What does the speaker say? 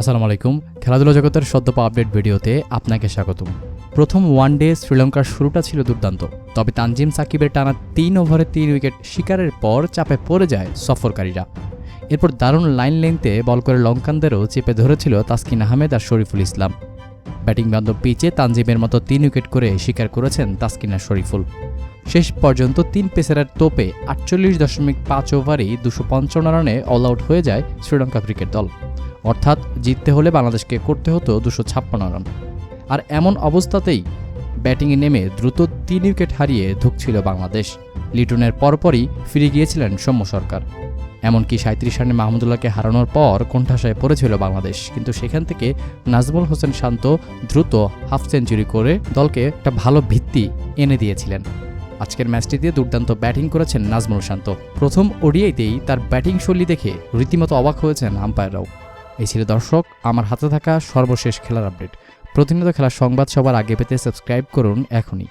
আসসালামু আলাইকুম। খেলাধুলা জগতের সদ্যপা আপডেট ভিডিওতে আপনাকে স্বাগতম। প্রথম ওয়ানডে শ্রীলঙ্কার শুরুটা ছিল দুর্দান্ত, তবে তানজিম সাকিবের টানা তিন ওভারে তিন উইকেট শিকারের পর চাপে পড়ে যায় সফরকারীরা। এরপর দারুণ লাইন লেংথে বল করে লঙ্কানদেরও চেপে ধরেছিল তাসকিন আহমেদ আর শরীফুল ইসলাম। ব্যাটিং বান্ধব পিচে তানজিমের মতো তিন উইকেট করে শিকার করেছেন তাসকিন শরীফুল। শেষ পর্যন্ত তিন পেসারের তোপে আটচল্লিশ দশমিক পাঁচ ওভারেই দুশো পঞ্চান্ন রানে অল আউট হয়ে যায় শ্রীলঙ্কা ক্রিকেট দল। অর্থাৎ জিততে হলে বাংলাদেশকে করতে হতো দুশো ছাপ্পান্ন রান। আর এমন অবস্থাতেই ব্যাটিংয়ে নেমে দ্রুত তিন উইকেট হারিয়ে ধুকছিল বাংলাদেশ। লিটনের পরপরই ফিরে গিয়েছিলেন সৌম্য সরকার। এমনকি সাঁত্রিশ রানে মাহমুদুল্লাহকে হারানোর পর কোণঠাসায় পড়েছিল বাংলাদেশ। কিন্তু সেখান থেকে নাজমুল হোসেন শান্ত দ্রুত হাফ সেঞ্চুরি করে দলকে একটা ভালো ভিত্তি এনে দিয়েছিলেন। আজকের ম্যাচটিতে দুর্দান্ত ব্যাটিং করেছেন নাজমুল শান্ত। প্রথম ওডিআইতেই তার ব্যাটিং শৈলী দেখে রীতিমতো অবাক হয়েছেন আম্পায়াররাও। এই ছিল দর্শক, আমার হাতে থাকা সর্বশেষ খেলার আপডেট। প্রতিনিয়ত খেলার সংবাদ সবার আগে পেতে সাবস্ক্রাইব করুন এখনই।